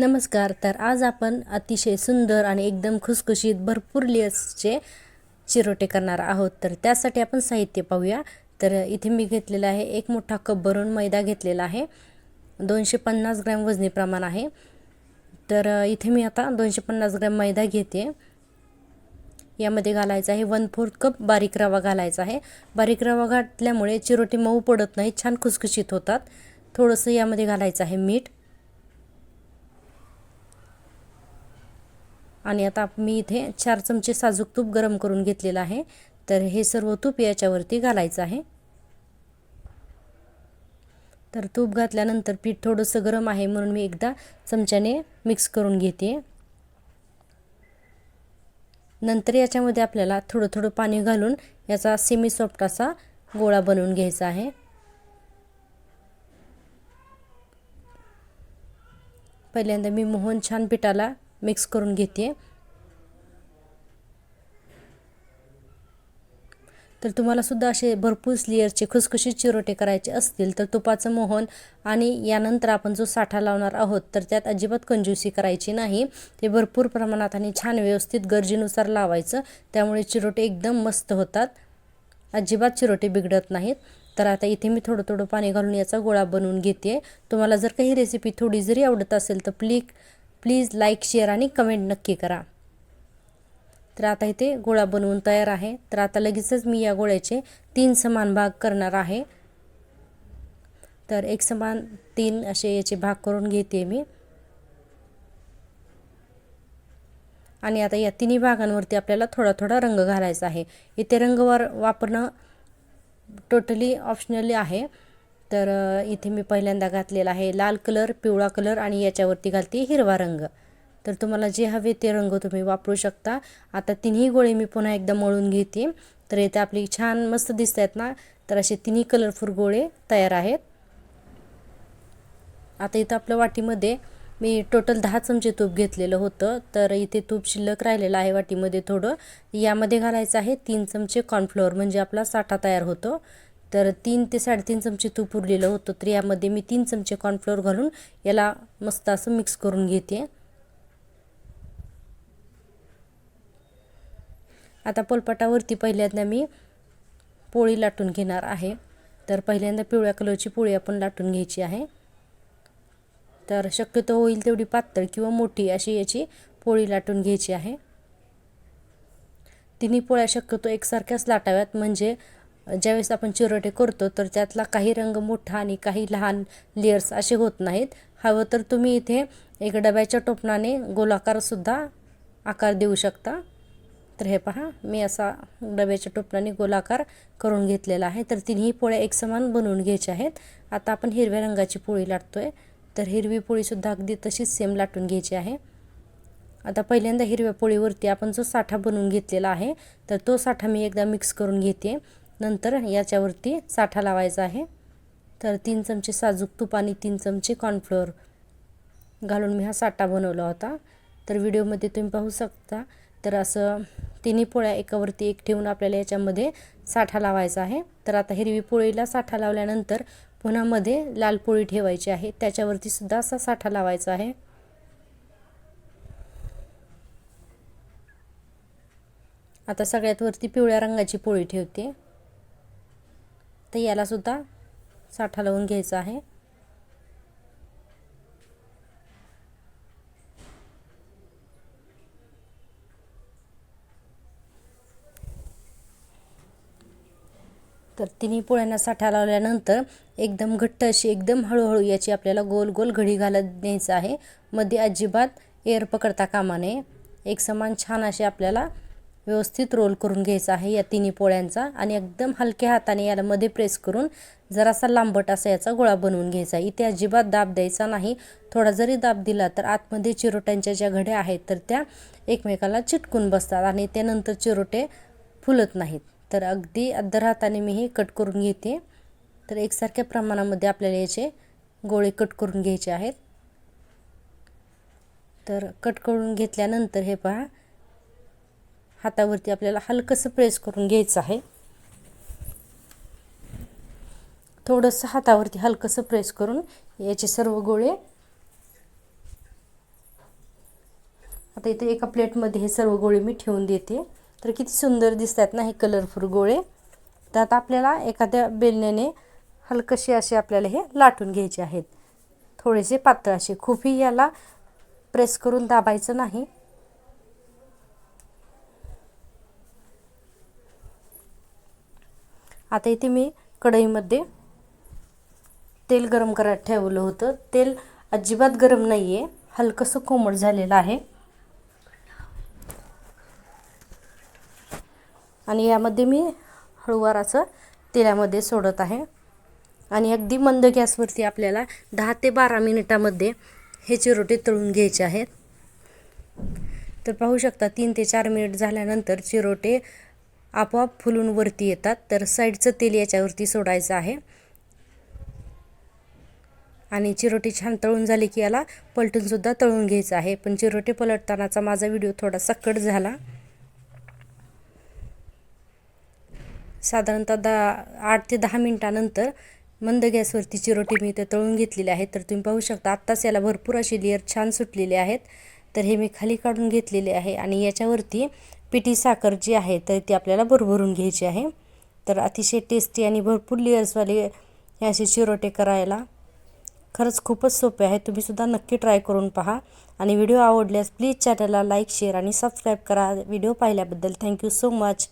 नमस्कार तर आज आपण अतिशय सुंदर आणि एकदम खुसखुशीत भरपूर लेयर्सचे चिरोटे करणार आहोत. तर त्यासाठी आपण साहित्य पाहूया. तर इथे मी घेतलेलं आहे एक मोठा कप भरून मैदा घेतलेला आहे. दोनशे पन्नास ग्रॅम वजनी प्रमाण आहे. तर इथे मी आता दोनशे पन्नास ग्रॅम मैदा घेते. यामध्ये घालायचा आहे वन फोर्थ कप बारीक रवा घालायचा आहे. बारीक रवा घातल्यामुळे चिरोटे मऊ पडत नाही छान खुसखुशीत होतात. थोडंसं यामध्ये घालायचं आहे मीठ. आणि आता मी इथे चार चमचे साजूक तूप गरम करून घेतलेलं आहे. तर हे सर्व तूप याच्यावरती घालायचं आहे. तर तूप घातल्यानंतर पीठ थोडंसं गरम आहे म्हणून मी एकदा चमच्याने मिक्स करून घेते. नंतर याच्यामध्ये आपल्याला थोडं थोडं पाणी घालून याचा सेमी सॉफ्ट असा गोळा बनवून घ्यायचा आहे. पहिल्यांदा मी मोहन छान पिठाला मिक्स करून घेते. तर तुम्हाला सुद्धा असे भरपूर स्लिअरचे खुसखुशीत चिरोटे करायचे असतील तर तुपाचं मोहन आणि यानंतर आपण जो साठा लावणार आहोत तर त्यात अजिबात कंजूसी करायची नाही. ते भरपूर प्रमाणात आणि छान व्यवस्थित गरजेनुसार लावायचं. त्यामुळे चिरोटे एकदम मस्त होतात. अजिबात चिरोटे बिघडत नाहीत. तर आता इथे मी थोडं थोडं पाणी घालून याचा गोळा बनवून घेते. तुम्हाला जर काही रेसिपी थोडी जरी आवडत असेल तर प्लीज प्लीज लाईक शेअर आणि कमेंट नक्की करा. तर आता इथे गोळा बनवून तयार आहे. तर आता लगेचच मी या गोळ्याचे तीन समान भाग करणार आहे. तर एक समान तीन असे याचे भाग करून घेते मी. आणि आता या तिन्ही भागांवरती आपल्याला थोडा थोडा रंग घालायचा आहे. इथे रंगवर वापरणं टोटली ऑप्शनली आहे. तर इथे मी पहिल्यांदा घातलेला आहे लाल कलर पिवळा कलर आणि याच्यावरती घालते हिरवा रंग. तर तुम्हाला जे हवे ते रंग तुम्ही वापरू शकता. आता तिन्ही गोळे मी पुन्हा एकदा मळून घेते. तर इथे आपली छान मस्त दिसत आहेत ना? तर असे तिन्ही कलरफुल गोळे तयार आहेत. आता इथं आपल्या वाटीमध्ये मी टोटल दहा चमचे तूप घेतलेलं होतं. तर इथे तूप शिल्लक राहिलेलं आहे वाटीमध्ये थोडं. यामध्ये घालायचं आहे तीन चमचे कॉर्नफ्लोअर म्हणजे आपला साठा तयार होतो. तर तीन ते साडेतीन चमचे तूप उरलेलं होतं तर यामध्ये मी तीन चमचे कॉर्नफ्लोअर घालून याला मस्त असं मिक्स करून घेते. आता पोलपाटावरती पहिल्यांदा मी पोळी लाटून घेणार आहे. तर पहिल्यांदा पिवळ्या कलरची पोळी आपण लाटून घ्यायची आहे. तर शक्यतो होईल तेवढी पातळ किंवा मोठी अशी याची पोळी लाटून घ्यायची आहे. तिन्ही पोळ्या शक्यतो एकसारख्याच लाटाव्यात म्हणजे ज्यावेळेस आपण चिरोटे करतो तर त्यातला काही रंग मोठा आणि काही लहान लेयर्स असे होत नाहीत. हवं तर तुम्ही इथे एक डब्याच्या टोपणाने गोलाकारसुद्धा आकार देऊ शकता. तर हे पहा मी असा डब्याच्या टोपणाने गोलाकार करून घेतलेला आहे. तर तिन्ही पोळ्या एकसमान बनवून घ्यायच्या आहेत. आता आपण हिरव्या रंगाची पोळी लाटतो आहे तर हिरवी पोळीसुद्धा अगदी तशीच सेम लाटून घ्यायची आहे. आता पहिल्यांदा हिरव्या पोळीवरती आपण जो साठा बनवून घेतलेला आहे तर तो साठा मी एकदा मिक्स करून घेते. नंतर याच्यावरती साठा लावायचा आहे. तर तीन चमचे साजूक तूप आणि तीन चमचे कॉर्नफ्लोअर घालून मी हा साठा बनवला होता. तर व्हिडिओमध्ये तुम्ही पाहू शकता. तर असं तिन्ही पोळ्या एकावरती एक ठेवून आपल्याला याच्यामध्ये साठा लावायचा आहे. तर आता हिरवी पोळीला साठा लावल्यानंतर पुन्हा मध्ये लाल पोळी ठेवायची आहे. त्याच्यावरती सुद्धा असा साठा लावायचा आहे. आता सगळ्यात वरती पिवळ्या रंगाची पोळी ठेवते. तर यालासुद्धा साठा लावून घ्यायचा आहे. तर तिन्ही पोळ्यांना साठा लावल्यानंतर एकदम घट्ट अशी एकदम हळूहळू याची आपल्याला गोल गोल घडी घालत द्यायचं आहे. मध्ये अजिबात एअर पकडता कामा नये. एक समान छान असे आपल्याला व्यवस्थित रोल करून घ्यायचा आहे या तिन्ही पोळ्यांचा आणि एकदम हलक्या हाताने याला मध्ये प्रेस करून जरासा लांबट असा याचा गोळा बनवून घ्यायचा. इथे अजिबात दाब द्यायचा नाही. थोडा जरी दाब दिला तर आतमध्ये चिरोट्यांच्या ज्या घड्या आहेत तर त्या एकमेकाला चिटकून बसतात आणि त्यानंतर चिरोटे फुलत नाहीत. तर अगदी अर्धर हाताने मी हे कट करून घेते. तर एकसारख्या प्रमाणामध्ये आपल्याला याचे गोळे कट करून घ्यायचे आहेत. तर कट करून घेतल्यानंतर हे पहा हातावरती आपल्याला हलकंसं प्रेस करून घ्यायचं आहे. थोडंसं हातावरती हलकंसं प्रेस करून याचे सर्व गोळे आता इथे एका प्लेटमध्ये हे सर्व गोळे मी ठेवून देते. तर किती सुंदर दिसतात ना हे कलरफुल गोळे. तर आता आपल्याला एखाद्या बेलण्याने हलकशी असे आपल्याला हे लाटून घ्यायचे आहेत. थोडेसे पातळ असे. खूपही याला प्रेस करून दाबायचं नाही. आता इथे मी कढईमध्ये तेल गरम करायला ठेवलं होतं. तेल अजिबात गरम नाही आहे हलकंसं कोमट झालेलं आहे. आणि यामध्ये मी हळूवार असं तेलामध्ये सोडत आहे. आणि अगदी मंद गॅसवरती आपल्याला दहा ते बारा मिनिटामध्ये हे चिरोटे तळून घ्यायचे आहेत. तर पाहू शकता तीन ते चार मिनिट झाल्यानंतर चिरोटे आपोआप फुलून वरती येतात. तर साईडचं तेल याच्यावरती सोडायचं आहे. आणि चिरोटी छान तळून झाली की याला पलटूनसुद्धा तळून घ्यायचं आहे. पण चिरोटे पलटतानाचा माझा व्हिडिओ थोडासा कट झाला. साधारणतः दहा आठ ते दहा मिनटानंतर मंद गॅसवरती चिरोटी मी इथे तळून घेतलेली आहे तर तुम्ही पाहू शकता आत्ताच याला भरपूर अशी लेअर छान सुटलेली आहेत. तर हे मी खाली काढून घेतलेले आहे आणि याच्यावरती पिठी साखर जी आहे तर ती आपल्याला भरभरून घ्यायची आहे. तर अतिशय टेस्टी आणि भरपूर लेअर्सवाले हे असे चिरोटे करायला खरंच खूपच सोपे आहे. तुम्हीसुद्धा नक्की ट्राय करून पहा. आणि व्हिडिओ आवडल्यास प्लीज चॅनलला लाईक शेअर आणि सबस्क्राईब करा. व्हिडिओ पाहिल्याबद्दल थँक्यू सो मच